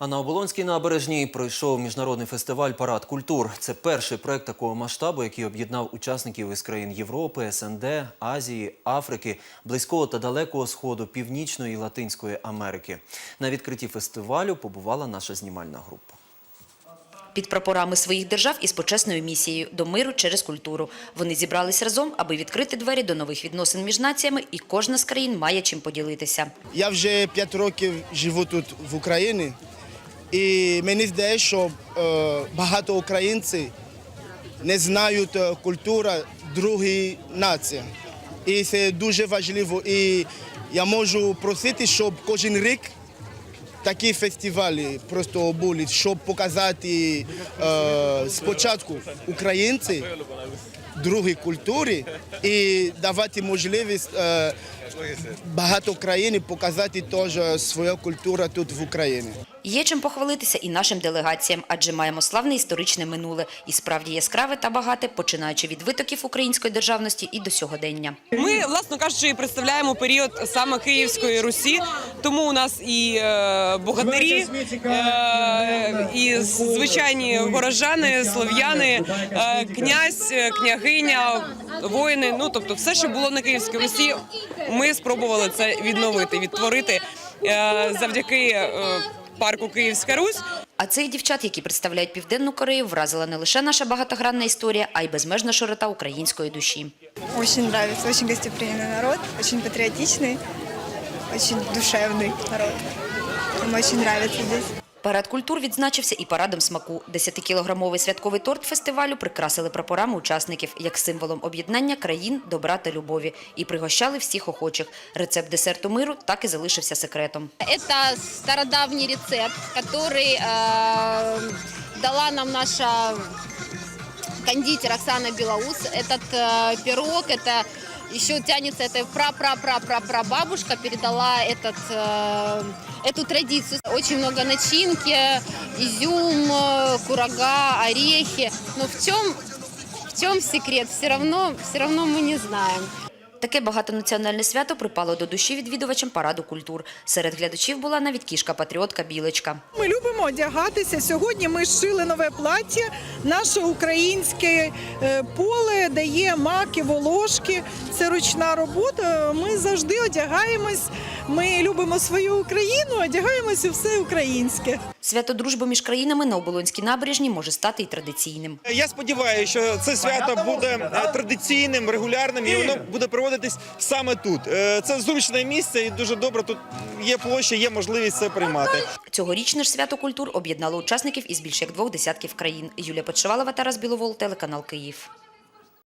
А на Оболонській набережній пройшов міжнародний фестиваль Парад культур. Це перший проект такого масштабу, який об'єднав учасників із країн Європи, СНД, Азії, Африки, Близького та Далекого Сходу, Північної і Латинської Америки. На відкритті фестивалю побувала наша знімальна група. Під прапорами своїх держав із почесною місією до миру через культуру. Вони зібрались разом, аби відкрити двері до нових відносин між націями, і кожна з країн має чим поділитися. Я вже 5 років живу тут в Україні, і мені здається, що е, багато українців не знають е, культуру другої нації. І це дуже важливо. І я можу просити, щоб кожен рік такі фестивалі просто були, щоб показати е, спочатку українці другої культури і давати можливість е, багато країн показати теж свою культуру тут в Україні. Є чим похвалитися і нашим делегаціям, адже маємо славне історичне минуле і справді яскраве та багате, починаючи від витоків української державності і до сьогодення. Ми, власно кажучи, представляємо період саме Київської Русі, тому у нас і е, богатирі, е, і звичайні горожани, слов'яни, е, князь, княгиня, воїни. Ну тобто, все, що було на Київській Русі, ми спробували це відновити, відтворити е, завдяки е, парку Київська Русь. А цих дівчат, які представляють Південну Корею, вразила не лише наша багатогранна історія, а й безмежна широта української душі. Очень нравится, очень гостеприимный народ, очень патриотичный, очень душевный народ. Нам очень нравится здесь. Парад культур відзначився і парадом смаку. 10-кілограмовий святковий торт фестивалю прикрасили прапорами учасників як символом об'єднання країн, добра та любові. І пригощали всіх охочих. Рецепт десерту миру так і залишився секретом. Это стародавний рецепт, который э, дала нам наша кондитер Оксана Белоус. Этот э, пирог, это еще тянется, это пра-пра-пра-пра-пра-бабушка передала этот, э, эту традицию. Очень много начинки, изюм, э, курага, орехи. Но в чем, в чем секрет? Все равно, все равно мы не знаем. Таке багатонаціональне свято припало до душі відвідувачам параду культур. Серед глядачів була навіть кішка-патріотка Білочка. Ми любимо одягатися. Сьогодні ми шили нове плаття. Наше українське е, поле дає маки, волошки. Це ручна робота. Ми завжди одягаємось. Ми любимо свою Україну, одягаємось у все українське. Свято дружби між країнами на Оболонській набережній може стати і традиційним. Я сподіваюся, що це свято буде е, традиційним, регулярним і воно буде проводитись саме тут. Е, Це зручне місце і дуже добре. Тут є площа, є можливість це приймати. Цьогорічне ж свято культур об'єднало учасників із більш як двох десятків країн. Юлія Подшивалова, Тарас Біловол, телеканал Київ.